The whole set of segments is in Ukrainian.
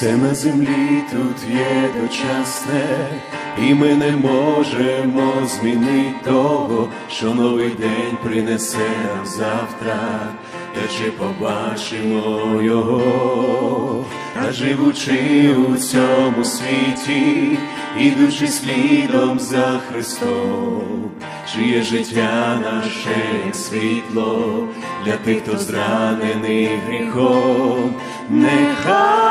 Все на землі тут є дочасне, і ми не можемо змінити того, що новий день принесе нам завтра, та чи побачимо його, та живучи у цьому світі, ідучи слідом за Христом, чиє життя наше як світло для тих, хто зранений гріхом, нехай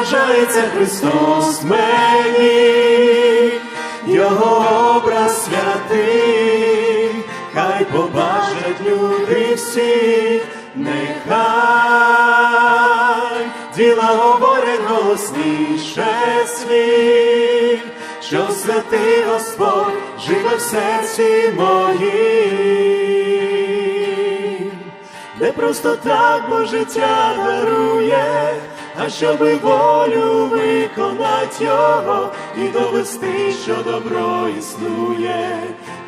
відображається Христос мені, Його образ святий, хай побачать люди всі, нехай діла говорять голосніше світ, що святий Господь живе в серці моїм. Не просто так бо життя дарує, а щоби волю виконать його і довести, що добро існує,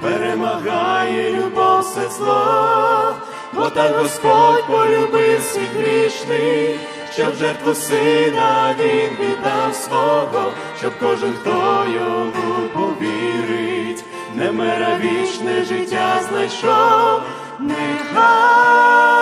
перемагає любов все зло, бо так Господь полюбив світ грішний, щоб жертву сина він віддав свого, щоб кожен, хто йому повірить, не вічне життя знайшов, нехай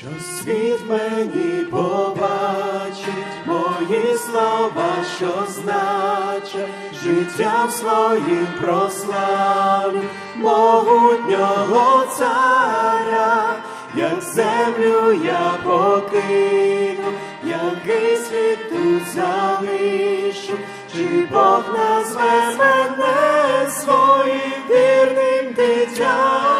Що світ мені побачить, мої слова, що значать, життям своїм прославлю могутнього царя, як землю я покину, який світ тут залишу, чи Бог назве мене своїм вірним дитям.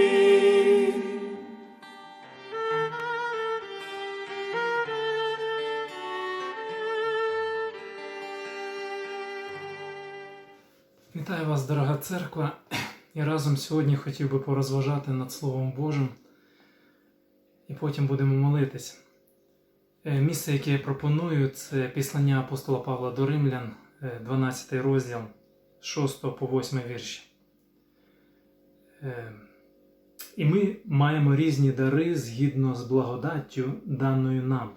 Вітаю вас, дорога церква. І разом сьогодні хотів би порозважати над Словом Божим. І потім будемо молитись. Е, Місце, яке я пропоную, це післання апостола Павла до Римлян, е, 12 розділ 6 по 8 вірші. Е, І ми маємо різні дари згідно з благодаттю, даною нам.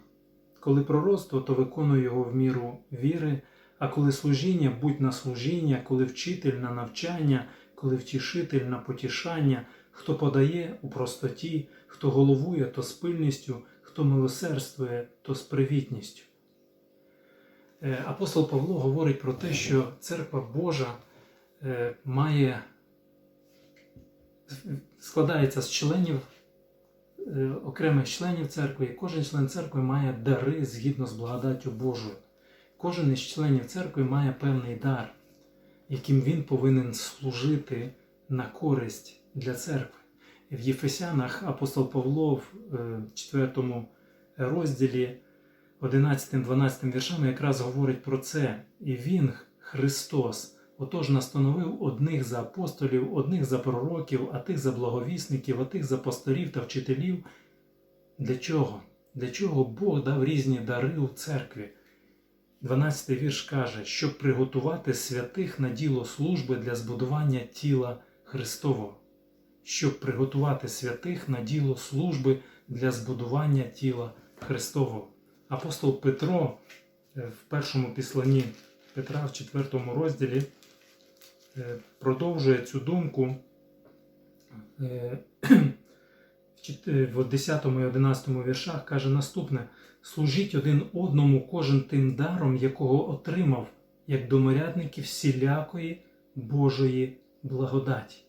Коли пророцтво, то виконує його в міру віри, а коли служіння, будь на служіння, коли вчитель на навчання, коли втішитель на потішання, хто подає у простоті, хто головує, то з пильністю, хто милосердствує, то з привітністю. Е, Апостол Павло говорить про те, що церква Божа е, має складається з членів, е, окремих членів церкви, і кожен член церкви має дари згідно з благодаттю Божою. Кожен із членів церкви має певний дар, яким він повинен служити на користь для церкви. В Єфесянах апостол Павло в 4 розділі 11-12 віршами якраз говорить про це. І Він, Христос, отож настановив одних за апостолів, одних за пророків, а тих за благовісників, а тих за пасторів та вчителів. Для чого? Для чого Бог дав різні дари у церкві? 12 вірш каже, щоб приготувати святих на діло служби для збудування тіла Христового. Щоб приготувати святих на діло служби для збудування тіла Христового. Апостол Петро е, в першому післанні Петра в 4 розділі е, продовжує цю думку е, е, в 10 і 11 віршах каже наступне: служіть один одному кожен тим даром, якого отримав, як доморядники всілякої Божої благодаті.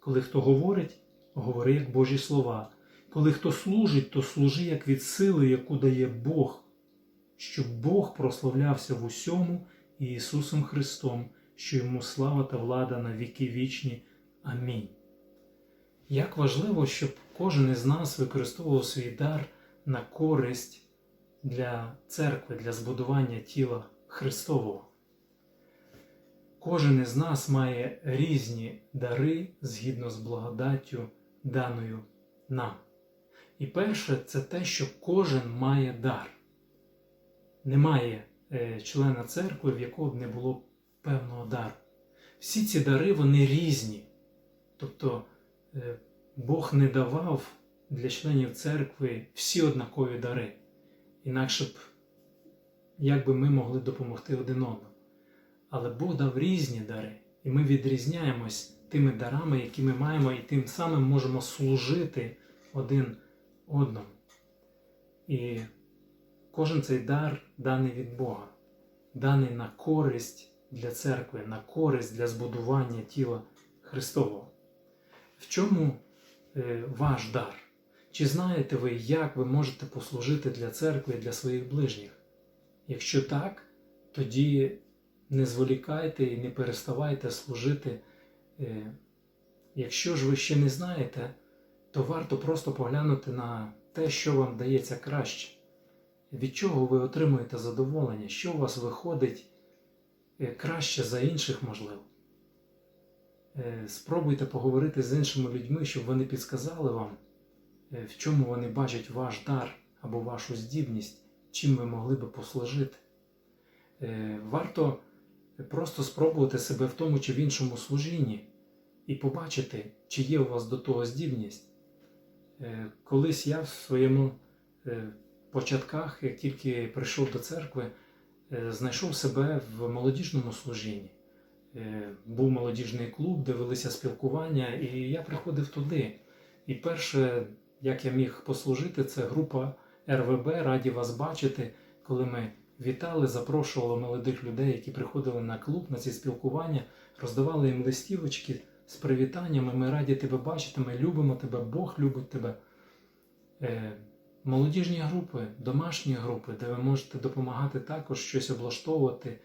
Коли хто говорить, говори як Божі слова. Коли хто служить, то служи як від сили, яку дає Бог, щоб Бог прославлявся в усьому Ісусом Христом, що йому слава та влада на віки вічні. Амінь. Як важливо, щоб кожен із нас використовував свій дар на користь для церкви, для збудування тіла Христового. Кожен із нас має різні дари згідно з благодаттю, даною нам. І перше, це те, що кожен має дар. Немає е, члена церкви, в якого б не було певного дару. Всі ці дари вони різні. Тобто е, Бог не давав для членів церкви всі однакові дари. Інакше б, як би ми могли допомогти один одному. Але Бог дав різні дари, і ми відрізняємось тими дарами, які ми маємо, і тим самим можемо служити один одному. І кожен цей дар даний від Бога, даний на користь для церкви, на користь для збудування тіла Христового. В чому ваш дар? Чи знаєте ви, як ви можете послужити для церкви і для своїх ближніх? Якщо так, тоді не зволікайте і не переставайте служити. Е, Якщо ж ви ще не знаєте, то варто просто поглянути на те, що вам дається краще, від чого ви отримуєте задоволення, що у вас виходить е, краще за інших, можливо. Е, Спробуйте поговорити з іншими людьми, щоб вони підсказали вам, е, в чому вони бачать ваш дар або вашу здібність, чим ви могли би послужити. Е, Варто просто спробувати себе в тому чи в іншому служінні і побачити, чи є у вас до того здібність. Колись я в своєму початках, як тільки прийшов до церкви, знайшов себе в молодіжному служінні. Е, Був молодіжний клуб, де велися спілкування, і я приходив туди. І перше, як я міг послужити, це група РВБ, раді вас бачити, коли ми вітали, запрошували молодих людей, які приходили на клуб, на ці спілкування, роздавали їм листівочки з привітаннями. Ми раді тебе бачити, ми любимо тебе, Бог любить тебе. Е, Молодіжні групи, домашні групи, де ви можете допомагати також щось облаштовувати,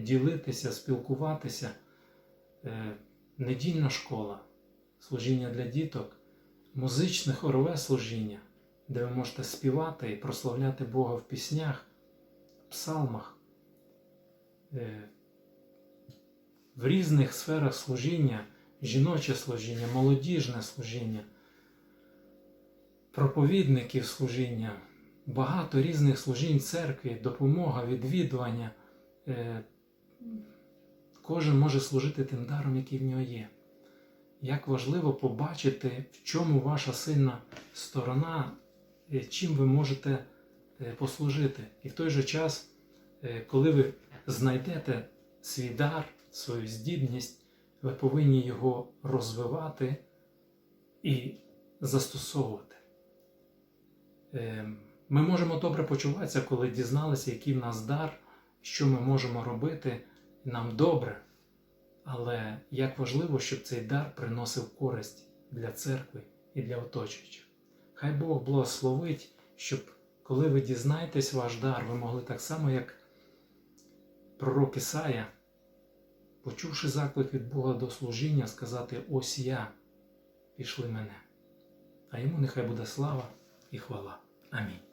ділитися, спілкуватися. Е, Недільна школа, служіння для діток, музичне хорове служіння, де ви можете співати і прославляти Бога в піснях, псалмах. Е, В різних сферах служіння, жіноче служіння, молодіжне служіння, проповідників служіння, багато різних служінь церкві, допомога, відвідування. Кожен може служити тим даром, який в нього є. Як важливо побачити, в чому ваша сильна сторона, е, чим ви можете е, послужити. І в той же час, е, коли ви знайдете свій дар, свою здібність, ви повинні його розвивати і застосовувати. Е, Ми можемо добре почуватися, коли дізналися, який в нас дар, що ми можемо робити, нам добре. Але як важливо, щоб цей дар приносив користь для церкви і для оточуючих. Хай Бог благословить, щоб коли ви дізнаєтесь ваш дар, ви могли так само, як пророк Ісая, почувши заклик від Бога до служіння, сказати: Ось я, пішли мене. А йому нехай буде слава і хвала. Амінь.